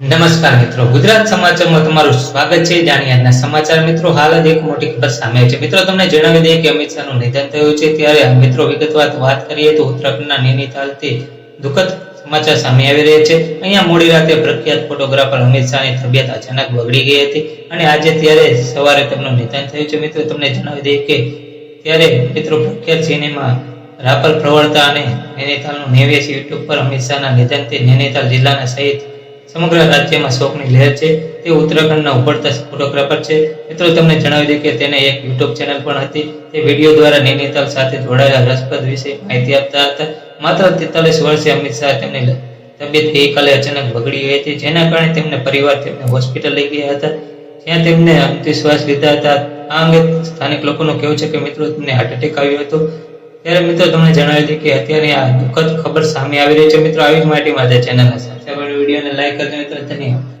નમસ્કાર મિત્રો. ગુજરાત સમાચારમાં તમારું સ્વાગત છે. જાણીએ આજના સમાચાર મિત્રો. હાલ જ એક મોટી ખબર સામે છે. મિત્રો, તમને જણાવી દઈએ કે અમિત શાહનું નિધન થયું છે. ત્યારે મિત્રો વિગતવાર વાત કરીએ તો ઉત્તરાખંડના નૈનીતાલથી દુઃખદ સમાચાર સામે આવી રહ્યા છે. અહીંયા મોડી રાતે પ્રખ્યાત ફોટોગ્રાફર અમિત શાહની તબિયત અચાનક બગડી ગઈ હતી અને આજે ત્યારે સવારે તેમનું નિધન થયું છે. મિત્રો, તમને જણાવી દઈએ કે ત્યારે મિત્રો પ્રખ્યાત સિનેમા રાપર પ્રવર્તા અને નૈનીતાલનું નેવ્યાસી યુટ્યુબ પર અમિત શાહના નિધનથી નૈનીતાલ જિલ્લાના સહિત સમગ્ર રાજ્યમાં શોકની લહેર છે. તે ઉત્તરાખંડના ઉભરતા ફોટોગ્રાફર છે. મિત્રો, તમને જણાવી દઈએ કે તેને એક યુટ્યુબ ચેનલ પણ હતી. તે વીડિયો દ્વારા નૈનીતાલ સાથે જોડાયેલા રસપ્રદ વિશે માહિતી આપતા હતા. માત્ર તેતાલીસ વર્ષે અમિત શાહ તેમની તબિયત ગઈકાલે અચાનક બગડી ગઈ હતી, જેના કારણે તેમને પરિવાર તેમને હોસ્પિટલ લઈ ગયા હતા. જ્યાં તેમને અંતિશ્વાસ લીધા હતા આ અંગે સ્થાનિક લોકોનું કહેવું છે કે, મિત્રો, તેમને હાર્ટ એટેક આવ્યો હતો. ત્યારે મિત્રો તમને જણાવી દઈએ કે અત્યારે આ દુઃખદ ખબર સામે આવી રહી છે. મિત્રો, આવી જ માટે ચેનલને સબસ્ક્રાઈબ અને વિડીયોને લાઈક કરજો મિત્રો. ધન્યવાદ.